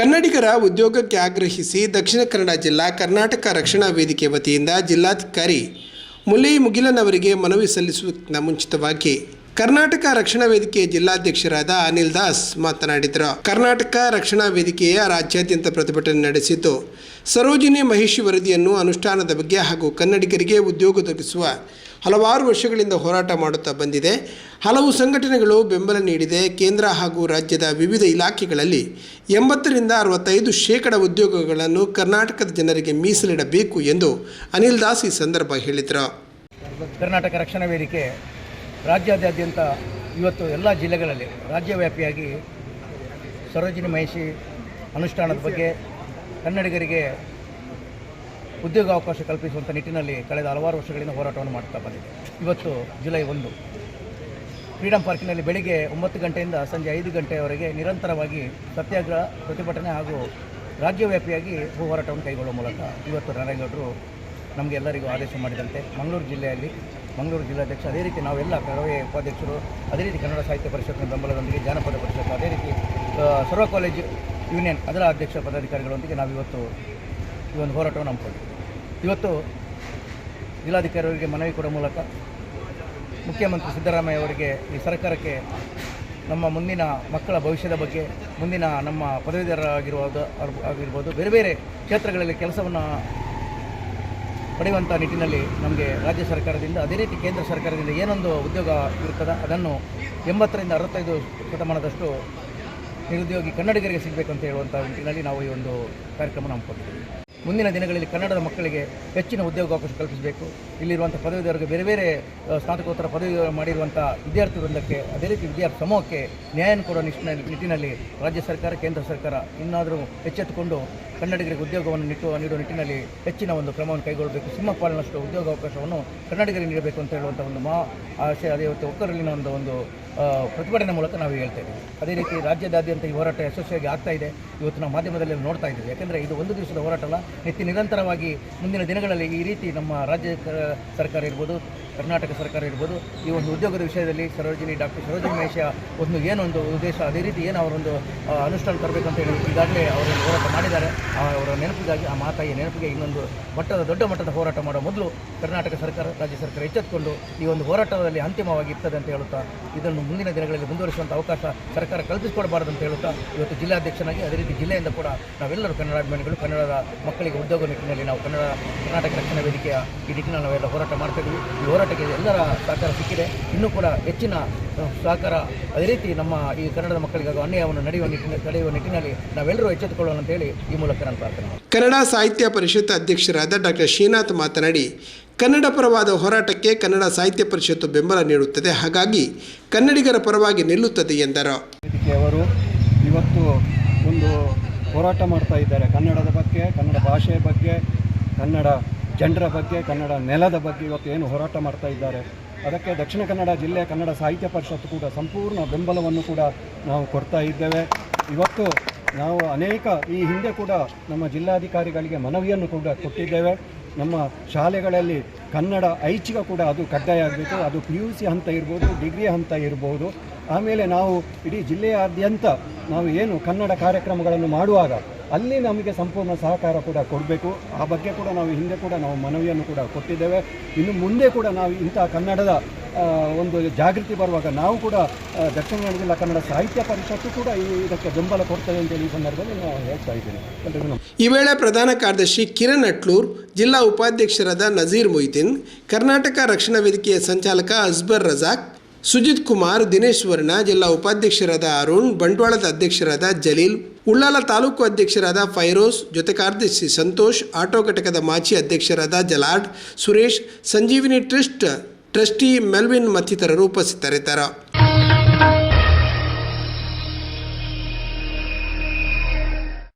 ಕನ್ನಡಿಗರ ಉದ್ಯೋಗಕ್ಕೆ ಆಗ್ರಹಿಸಿ ದಕ್ಷಿಣ ಕನ್ನಡ ಜಿಲ್ಲಾ ಕರ್ನಾಟಕ ರಕ್ಷಣಾ ವೇದಿಕೆ ವತಿಯಿಂದ ಜಿಲ್ಲಾಧಿಕಾರಿ ಮುಲ್ಲೈ ಮುಗಿಲನ್ ಅವರಿಗೆ ಮನವಿ ಸಲ್ಲಿಸುವುದಕ್ಕಿಂತ ಮುಂಚಿತವಾಗಿ ಕರ್ನಾಟಕ ರಕ್ಷಣಾ ವೇದಿಕೆ ಜಿಲ್ಲಾಧ್ಯಕ್ಷರಾದ ಅನಿಲ್ ದಾಸ್ ಮಾತನಾಡಿದರು. ಕರ್ನಾಟಕ ರಕ್ಷಣಾ ವೇದಿಕೆಯ ರಾಜ್ಯಾದ್ಯಂತ ಪ್ರತಿಭಟನೆ ನಡೆಸಿದ್ದು, ಸರೋಜಿನಿ ಮಹಿಷಿ ವರದಿಯನ್ನು ಅನುಷ್ಠಾನದ ಬಗ್ಗೆ ಹಾಗೂ ಕನ್ನಡಿಗರಿಗೆ ಉದ್ಯೋಗ ಒದಗಿಸುವ ಹಲವಾರು ವರ್ಷಗಳಿಂದ ಹೋರಾಟ ಮಾಡುತ್ತಾ ಬಂದಿದೆ. ಹಲವು ಸಂಘಟನೆಗಳು ಬೆಂಬಲ ನೀಡಿದೆ. ಕೇಂದ್ರ ಹಾಗೂ ರಾಜ್ಯದ ವಿವಿಧ ಇಲಾಖೆಗಳಲ್ಲಿ ಎಂಬತ್ತರಿಂದ ಅರವತ್ತೈದು ಶೇಕಡ ಉದ್ಯೋಗಗಳನ್ನು ಕರ್ನಾಟಕದ ಜನರಿಗೆ ಮೀಸಲಿಡಬೇಕು ಎಂದು ಅನಿಲ್ ದಾಸ್ ಈ ಸಂದರ್ಭ ಹೇಳಿದರು. ಕರ್ನಾಟಕ ರಕ್ಷಣಾ ವೇದಿಕೆ ರಾಜ್ಯಾದ್ಯಂತ ಇವತ್ತು ಎಲ್ಲ ಜಿಲ್ಲೆಗಳಲ್ಲಿ ರಾಜ್ಯವ್ಯಾಪಿಯಾಗಿ ಸರೋಜಿನಿ ಮಹಿಷಿ ಅನುಷ್ಠಾನದ ಬಗ್ಗೆ ಕನ್ನಡಿಗರಿಗೆ ಉದ್ಯೋಗಾವಕಾಶ ಕಲ್ಪಿಸುವಂಥ ನಿಟ್ಟಿನಲ್ಲಿ ಕಳೆದ ಹಲವಾರು ವರ್ಷಗಳಿಂದ ಹೋರಾಟವನ್ನು ಮಾಡ್ತಾ ಬಂದಿದೆ. ಇವತ್ತು ಜುಲೈ ಒಂದು. ಫ್ರೀಡಂ ಪಾರ್ಕಿನಲ್ಲಿ ಬೆಳಿಗ್ಗೆ ಒಂಬತ್ತು ಗಂಟೆಯಿಂದ ಸಂಜೆ ಐದು ಗಂಟೆಯವರೆಗೆ ನಿರಂತರವಾಗಿ ಸತ್ಯಾಗ್ರಹ, ಪ್ರತಿಭಟನೆ ಹಾಗೂ ರಾಜ್ಯವ್ಯಾಪಿಯಾಗಿ ಹೋರಾಟವನ್ನು ಕೈಗೊಳ್ಳುವ ಮೂಲಕ ಇವತ್ತು ನಾರಾಯಣಗೌಡರು ನಮಗೆಲ್ಲರಿಗೂ ಆದೇಶ ಮಾಡಿದಂತೆ ಮಂಗಳೂರು ಜಿಲ್ಲೆಯಲ್ಲಿ, ಮಂಗಳೂರು ಜಿಲ್ಲಾಧ್ಯಕ್ಷ, ಅದೇ ರೀತಿ ನಾವೆಲ್ಲ ಕರವೇ ಉಪಾಧ್ಯಕ್ಷರು, ಅದೇ ರೀತಿ ಕನ್ನಡ ಸಾಹಿತ್ಯ ಪರಿಷತ್ನ ಬೆಂಬಲದೊಂದಿಗೆ ಜಾನಪದ ಪರಿಷತ್ತು, ಅದೇ ರೀತಿ ಸರ್ವ ಕಾಲೇಜು ಯೂನಿಯನ್ ಅದರ ಅಧ್ಯಕ್ಷ ಪದಾಧಿಕಾರಿಗಳೊಂದಿಗೆ ನಾವು ಇವತ್ತು ಈ ಒಂದು ಹೋರಾಟವನ್ನು ಹಮ್ಮಿಕೊಂಡಿದ್ದೀವಿ ಇವತ್ತು ಜಿಲ್ಲಾಧಿಕಾರಿಯವರಿಗೆ ಮನವಿ ಕೊಡುವ ಮೂಲಕ ಮುಖ್ಯಮಂತ್ರಿ ಸಿದ್ದರಾಮಯ್ಯ ಅವರಿಗೆ ಈ ಸರ್ಕಾರಕ್ಕೆ ನಮ್ಮ ಮುಂದಿನ ಮಕ್ಕಳ ಭವಿಷ್ಯದ ಬಗ್ಗೆ, ಮುಂದಿನ ನಮ್ಮ ಪದವೀಧರರಾಗಿರುವುದು ಆಗಿರ್ಬೋದು, ಬೇರೆ ಬೇರೆ ಕ್ಷೇತ್ರಗಳಲ್ಲಿ ಕೆಲಸವನ್ನು ಪಡೆಯುವಂಥ ನಿಟ್ಟಿನಲ್ಲಿ ನಮಗೆ ರಾಜ್ಯ ಸರ್ಕಾರದಿಂದ, ಅದೇ ರೀತಿ ಕೇಂದ್ರ ಸರ್ಕಾರದಿಂದ ಏನೊಂದು ಉದ್ಯೋಗ ಇರುತ್ತದೆ, ಅದನ್ನು ಎಂಬತ್ತರಿಂದ ಅರವತ್ತೈದು ಶತಮಾನದಷ್ಟು ನಿರುದ್ಯೋಗಿ ಕನ್ನಡಿಗರಿಗೆ ಸಿಗಬೇಕು ಅಂತ ಹೇಳುವಂಥ ನಿಟ್ಟಿನಲ್ಲಿ ನಾವು ಈ ಒಂದು ಕಾರ್ಯಕ್ರಮ ಹಮ್ಮಿಕೊಂಡಿದ್ದೀವಿ. ಮುಂದಿನ ದಿನಗಳಲ್ಲಿ ಕನ್ನಡದ ಮಕ್ಕಳಿಗೆ ಹೆಚ್ಚಿನ ಉದ್ಯೋಗಾವಕಾಶ ಕಲ್ಪಿಸಬೇಕು. ಇಲ್ಲಿರುವಂಥ ಪದವೀಧರರಿಗೆ ಬೇರೆ ಬೇರೆ ಸ್ನಾತಕೋತ್ತರ ಪದವಿ ಮಾಡಿರುವಂಥ ವಿದ್ಯಾರ್ಥಿ ವೃಂದಕ್ಕೆ ಅದೇ ರೀತಿ ವಿದ್ಯಾರ್ಥಿ ಸಮೂಹಕ್ಕೆ ನ್ಯಾಯ ಕೊಡುವ ನಿಟ್ಟಿನಲ್ಲಿ ನಿಟ್ಟಿನಲ್ಲಿ ರಾಜ್ಯ ಸರ್ಕಾರ, ಕೇಂದ್ರ ಸರ್ಕಾರ ಇನ್ನಾದರೂ ಎಚ್ಚೆತ್ತುಕೊಂಡು ಕನ್ನಡಿಗರಿಗೆ ಉದ್ಯೋಗವನ್ನು ನೀಡುವ ನೀಡುವ ನಿಟ್ಟಿನಲ್ಲಿ ಹೆಚ್ಚಿನ ಒಂದು ಕ್ರಮವನ್ನು ಕೈಗೊಳ್ಳಬೇಕು. ಸಿಂಹಪಾಲಿನಷ್ಟು ಉದ್ಯೋಗಾವಕಾಶವನ್ನು ಕನ್ನಡಿಗರಿಗೆ ನೀಡಬೇಕು ಅಂತ ಹೇಳುವಂಥ ಒಂದು ಮಹಾ ಆಶಯ, ಅದೇ ಇವತ್ತು ಒಂದು ಒಂದು ಪ್ರತಿಭಟನೆ ಮೂಲಕ ನಾವು ಹೇಳ್ತಾ ಇದ್ದೀವಿ. ಅದೇ ರೀತಿ ರಾಜ್ಯದಾದ್ಯಂತ ಈ ಹೋರಾಟ ಯಶಸ್ವಿಯಾಗಿ ಆಗ್ತಾ ಇದೆ. ಇವತ್ತು ನಾವು ಮಾಧ್ಯಮದಲ್ಲಿ ನೋಡ್ತಾ ಇದ್ದೀವಿ. ಯಾಕೆಂದರೆ ಇದು ಒಂದು ದಿವಸದ ಹೋರಾಟ ಅಲ್ಲ ನಿತ್ಯ ನಿರಂತರವಾಗಿ ಮುಂದಿನ ದಿನಗಳಲ್ಲಿ ಈ ರೀತಿ ನಮ್ಮ ರಾಜ್ಯ ಸರ್ಕಾರ ಇರ್ಬೋದು ಕರ್ನಾಟಕ ಸರ್ಕಾರ ಇರ್ಬೋದು. ಈ ಒಂದು ಉದ್ಯೋಗದ ವಿಷಯದಲ್ಲಿ ಸರೋಜಿನಿ ಡಾಕ್ಟರ್ ಸರೋಜಿನಿ ಮಹೇಶ ಒಂದು ಏನೊಂದು ಉದ್ದೇಶ, ಅದೇ ರೀತಿ ಏನು ಅವರೊಂದು ಅನುಷ್ಠಾನ ತರಬೇಕಂತ ಹೇಳಿ ಈಗಾಗಲೇ ಅವರು ಹೋರಾಟ ಮಾಡಿದ್ದಾರೆ. ಅವರ ನೆನಪಿಗಾಗಿ, ಆ ಮಾತಾಯಿಯ ನೆನಪಿಗೆ ಇನ್ನೊಂದು ಮಟ್ಟದ, ದೊಡ್ಡ ಮಟ್ಟದ ಹೋರಾಟ ಮಾಡೋ ಮೊದಲು ಕರ್ನಾಟಕ ಸರ್ಕಾರ, ರಾಜ್ಯ ಸರ್ಕಾರ ಎಚ್ಚೆತ್ತುಕೊಂಡು ಈ ಒಂದು ಹೋರಾಟದಲ್ಲಿ ಅಂತಿಮವಾಗಿ ಇರ್ತದೆ ಅಂತ ಹೇಳುತ್ತಾ, ಇದನ್ನು ಮುಂದಿನ ದಿನಗಳಲ್ಲಿ ಮುಂದುವರಿಸುವಂಥ ಅವಕಾಶ ಸರ್ಕಾರ ಕಲ್ಪಿಸಿಕೊಡಬಾರದು ಅಂತ ಹೇಳುತ್ತಾ, ಇವತ್ತು ಜಿಲ್ಲಾಧ್ಯಕ್ಷನಾಗಿ, ಅದೇ ರೀತಿ ಜಿಲ್ಲೆಯಿಂದ ಕೂಡ ನಾವೆಲ್ಲರೂ ಕನ್ನಡಾಭಿಮಾನಿಗಳು ಕನ್ನಡದ ಮಕ್ಕಳಿಗೆ ಉದ್ಯೋಗ ನಿಟ್ಟಿನಲ್ಲಿ ನಾವು ಕನ್ನಡ ಕರ್ನಾಟಕ ರಕ್ಷಣಾ ವೇದಿಕೆಯ ಈ ನಾವೆಲ್ಲ ಹೋರಾಟ ಮಾಡ್ತಾ ಈ ಹೋರಾಟಕ್ಕೆ ಎಲ್ಲರ ಸಹಕಾರ ಸಿಕ್ಕಿದೆ. ಇನ್ನೂ ಕೂಡ ಹೆಚ್ಚಿನ ಸಹಕಾರ ಅದೇ ರೀತಿ ನಮ್ಮ ಈ ಕನ್ನಡದ ಮಕ್ಕಳಿಗಾಗಿ ಅನ್ಯಾಯವನ್ನು ನಡೆಯುವ ನಿಟ್ಟಿನಲ್ಲಿ ತಡೆಯುವ ನಿಟ್ಟಿನಲ್ಲಿ ನಾವೆಲ್ಲರೂ ಎಚ್ಚೆತ್ತುಕೊಳ್ಳೋಣ ಅಂತೇಳಿ ಈ ಮೂಲಕ ನಾನು ಪ್ರಾರ್ಥನೆ ಮಾಡ್ತೀನಿ. ಕನ್ನಡ ಸಾಹಿತ್ಯ ಪರಿಷತ್ ಅಧ್ಯಕ್ಷರಾದ ಡಾಕ್ಟರ್ ಶ್ರೀನಾಥ್ ಮಾತನಾಡಿ ಕನ್ನಡ ಪರವಾದ ಹೋರಾಟಕ್ಕೆ ಕನ್ನಡ ಸಾಹಿತ್ಯ ಪರಿಷತ್ತು ಬೆಂಬಲ ನೀಡುತ್ತದೆ. ಹಾಗಾಗಿ ಕನ್ನಡಿಗರ ಪರವಾಗಿ ನಿಲ್ಲುತ್ತದೆ ಎಂದರು. ಅವರು ಇವತ್ತು ಒಂದು ಹೋರಾಟ ಮಾಡ್ತಾ ಇದ್ದಾರೆ ಕನ್ನಡದ ಬಗ್ಗೆ ಕನ್ನಡ ಭಾಷೆಯ ಬಗ್ಗೆ ಕನ್ನಡ ಜನರ ಬಗ್ಗೆ, ಕನ್ನಡ ನೆಲದ ಬಗ್ಗೆ ಇವತ್ತು ಏನು ಹೋರಾಟ ಮಾಡ್ತಾ ಇದ್ದಾರೆ, ಅದಕ್ಕೆ ದಕ್ಷಿಣ ಕನ್ನಡ ಜಿಲ್ಲೆ ಕನ್ನಡ ಸಾಹಿತ್ಯ ಪರಿಷತ್ತು ಕೂಡ ಸಂಪೂರ್ಣ ಬೆಂಬಲವನ್ನು ಕೂಡ ನಾವು ಕೊಡ್ತಾ ಇದ್ದೇವೆ. ಇವತ್ತು ನಾವು ಅನೇಕ, ಈ ಹಿಂದೆ ಕೂಡ ನಮ್ಮ ಜಿಲ್ಲಾಧಿಕಾರಿಗಳಿಗೆ ಮನವಿಯನ್ನು ಕೂಡ ಕೊಟ್ಟಿದ್ದೇವೆ. ನಮ್ಮ ಶಾಲೆಗಳಲ್ಲಿ ಕನ್ನಡ ಐಚ್ಛಿಕ ಕೂಡ ಅದು ಕಡ್ಡಾಯ ಆಗಬೇಕು, ಅದು ಪಿ ಯು ಸಿ ಹಂತ ಇರ್ಬೋದು, ಡಿಗ್ರಿ ಹಂತ ಇರ್ಬೋದು. ಆಮೇಲೆ ನಾವು ಇಡೀ ಜಿಲ್ಲೆಯಾದ್ಯಂತ ನಾವು ಏನು ಕನ್ನಡ ಕಾರ್ಯಕ್ರಮಗಳನ್ನು ಮಾಡುವಾಗ ಅಲ್ಲಿ ನಮಗೆ ಸಂಪೂರ್ಣ ಸಹಕಾರ ಕೂಡ ಕೊಡಬೇಕು. ಆ ಬಗ್ಗೆ ಕೂಡ ನಾವು ಹಿಂದೆ ಕೂಡ ನಾವು ಮನವಿಯನ್ನು ಕೂಡ ಕೊಟ್ಟಿದ್ದೇವೆ. ಇನ್ನು ಮುಂದೆ ಕೂಡ ನಾವು ಇಂಥ ಕನ್ನಡದ ಒಂದು ಜಾಗೃತಿ ಬರುವಾಗ ನಾವು ಕೂಡ ದಕ್ಷಿಣ ಕನ್ನಡ ಜಿಲ್ಲಾ ಕನ್ನಡ ಸಾಹಿತ್ಯ ಪರಿಷತ್ತು ಕೂಡ ಇದಕ್ಕೆ ಬೆಂಬಲ ಕೊಡ್ತದೆ ಅಂತೇಳಿ ಈ ಸಂದರ್ಭದಲ್ಲಿ ನಾವು ಹೇಳ್ತಾ ಇದ್ದೀನಿ ಈ ವೇಳೆ ಪ್ರಧಾನ ಕಾರ್ಯದರ್ಶಿ ಕಿರಣ್ ಅಟ್ಲೂರ್, ಜಿಲ್ಲಾ ಉಪಾಧ್ಯಕ್ಷರಾದ ನಜೀರ್ ಮೊಯ್ದೀನ್ ಕರ್ನಾಟಕ ರಕ್ಷಣಾ ವೇದಿಕೆಯ ಸಂಚಾಲಕ ಅಸ್ಬರ್ ರಜಾಕ್ ಸುಜಿತ್ ಕುಮಾರ್, ದಿನೇಶ್ ವರ್ಣ ಜಿಲ್ಲಾ ಉಪಾಧ್ಯಕ್ಷರಾದ ಅರುಣ್, ಬಂಟ್ವಾಳದ ಅಧ್ಯಕ್ಷರಾದ ಜಲೀಲ್, ಉಳ್ಳಾಲ ತಾಲೂಕು ಅಧ್ಯಕ್ಷರಾದ ಫೈರೋಸ್ ಜೊತೆ ಕಾರ್ಯದರ್ಶಿ ಸಂತೋಷ್, ಆಟೋ ಘಟಕದ ಮಾಜಿ ಅಧ್ಯಕ್ಷರಾದ Jalad, Suresh, Sanjeevini trust, trustee Melvin ಮತ್ತಿತರರು ಉಪಸ್ಥಿತರಿದ್ದರು.